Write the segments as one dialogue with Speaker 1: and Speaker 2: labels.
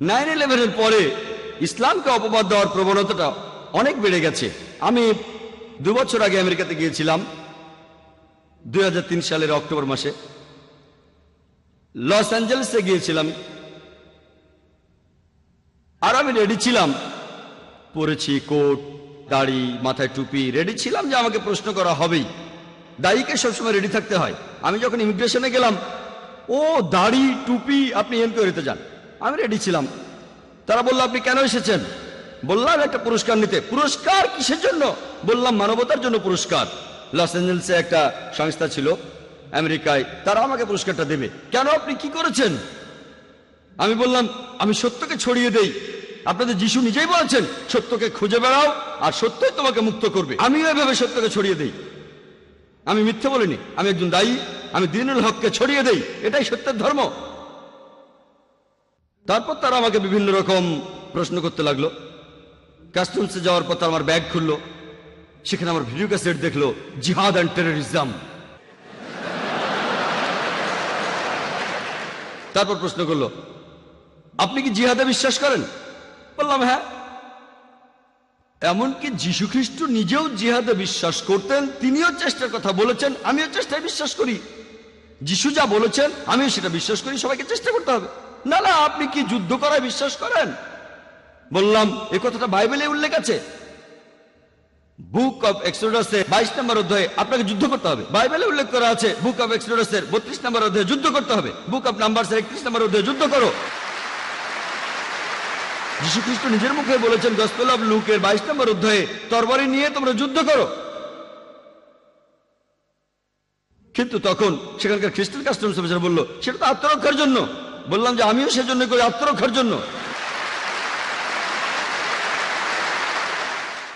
Speaker 1: Nine ইলেভেনের পরে ইসলামকে অপবাদ দেওয়ার প্রবণতাটা অনেক বেড়ে গেছে। আমি দু বছর আগে আমেরিকাতে গিয়েছিলাম দু হাজার তিন সালের অক্টোবর মাসে। লস অ্যাঞ্জেলেসে গিয়েছিলাম। আর আমি রেডি ছিলাম। পরেছি কোট, দাড়ি, মাথায় টুপি, রেডি ছিলাম যে আমাকে প্রশ্ন করা হবেই। দায়ীকে সবসময় রেডি থাকতে হয়। আমি যখন ইমিগ্রেশনে গেলাম, ও, দাড়ি, টুপি, আপনি এনকোয়ারিতে যান। আমি রেডি ছিলাম। তারা বলল, আপনি কেন এসেছেন? বললাম, একটা পুরস্কার নিতে। পুরস্কার কিসের জন্য? বললাম, মানবতার জন্য পুরস্কার। লস অ্যাঞ্জেলসে একটা সংস্থা ছিল আমেরিকায়, তারা আমাকে পুরস্কারটা দেবে। কেন আপনি কি করেছেন? আমি বললাম, আমি সত্যকে ছড়িয়ে দেই। আপনাদের যিশু নিজেই বলেছেন, সত্যকে খুঁজে বেড়াও আর সত্যই তোমাকে মুক্ত করবে। আমিও এভাবে সত্যকে ছড়িয়ে দেই। আমি মিথ্যে বলিনি। আমি একজন দায়ী। আমি দিনুল হককে ছড়িয়ে দেই। এটাই সত্যের ধর্ম। তারপর তারা আমাকে বিভিন্ন রকম প্রশ্ন করতে লাগল। কাস্টমসে যাওয়ার পর তারা আমার ব্যাগ খুললো। সেখানে আমার ভিডিও ক্যাসেট দেখল, জিহাদ অ্যান্ড টেরোরিজম তারপর প্রশ্ন করল, আপনি কি জিহাদে বিশ্বাস করেন? বললাম হ্যাঁ। এমনকি যীশু খ্রিস্ট নিজেও জিহাদে বিশ্বাস করতেন, তিনিও চেষ্টার কথা বলেছেন, আমিও চেষ্টায় বিশ্বাস করি। যিশু যা বলেছেন, আমিও সেটা বিশ্বাস করি, সবাইকে চেষ্টা করতে হবে। না না, আপনি কি যুদ্ধ করায় বিশ্বাস করেন? বললাম, এ কথাটা বাইবেলে উল্লেখ আছে। বুক অফ এক্সোডাসে বাইশ নম্বর অধ্যায়ে আপনাকে যুদ্ধ করতে হবে। বাইবেলে উল্লেখ করা আছে, বুক অফ এক্সোডাসের বত্রিশ নম্বর অধ্যায়ে যুদ্ধ করতে হবে। বুক অফ নাম্বারসের একত্রিশ নম্বর অধ্যায়ে যুদ্ধ করো। যীশু খ্রিস্ট নিজের মুখে বলেছেন, গসপেল অফ লুকের বাইশ নম্বর অধ্যায়ে তরবারি নিয়ে তোমরা যুদ্ধ করো। কিন্তু তখন সেখানকার খ্রিস্টান কাস্টমস অফিসার বলল, সেটা তো আত্মরক্ষার জন্য। বললাম যে আমিও সেজন্য করি, আত্মরক্ষার জন্য।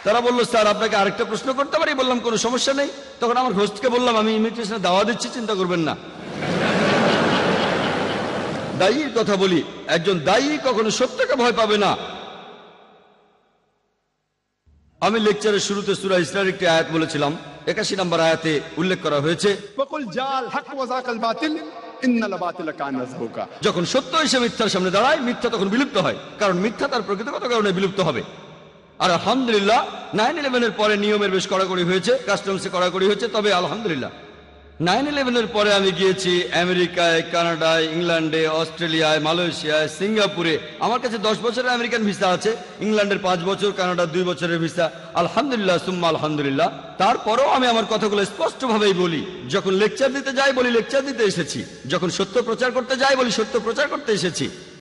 Speaker 1: তারা বলল, স্যার, আপনাকে আরেকটা প্রশ্ন করতে পারি? বললাম, কোনো সমস্যা নেই। তখন আমার হোস্টকে বললাম, আমি ইমিগ্রেশনে দাওয়া দিচ্ছি, চিন্তা করবেন না। দায়ীর কথা বলি, একজন দায়ী কখনো সত্যকে ভয় পাবে না। আমি লেকচারের শুরুতে সুরা ইসরার একটি আয়াত বলেছিলাম, একাশি নম্বর আয়াতে উল্লেখ করা হয়েছে যখন সত্য এসে মিথ্যার সামনে দাঁড়ায়, মিথ্যা তখন বিলুপ্ত হয়। কারণ মিথ্যা তার প্রকৃতিগত কারণে বিলুপ্ত হবে? আর আলহামদুলিল্লাহ নাইন ইলেভেনের পরে নিয়মের বেশ কড়াকড়ি হয়েছে কাস্টমসে কড়াকড়ি হয়েছে, তবে আলহামদুলিল্লাহ। নাইন ইলেভেনের পরে আমি গিয়েছি আমেরিকায়, কানাডায়, ইংল্যান্ডে, অস্ট্রেলিয়ায়, মালয়েশিয়ায়, সিঙ্গাপুরে। আমার কাছে দশ বছরের আমেরিকান ভিসা আছে, ইংল্যান্ডের পাঁচ বছর, কানাডার দুই বছরের ভিসা। আলহামদুলিল্লাহ, সুম্মা আলহামদুলিল্লাহ। তারপরেও আমি আমার কথাগুলো স্পষ্টভাবেই বলি। যখন লেকচার দিতে যাই বলি লেকচার দিতে এসেছি। যখন সত্য প্রচার করতে যাই বলি সত্য প্রচার করতে এসেছি।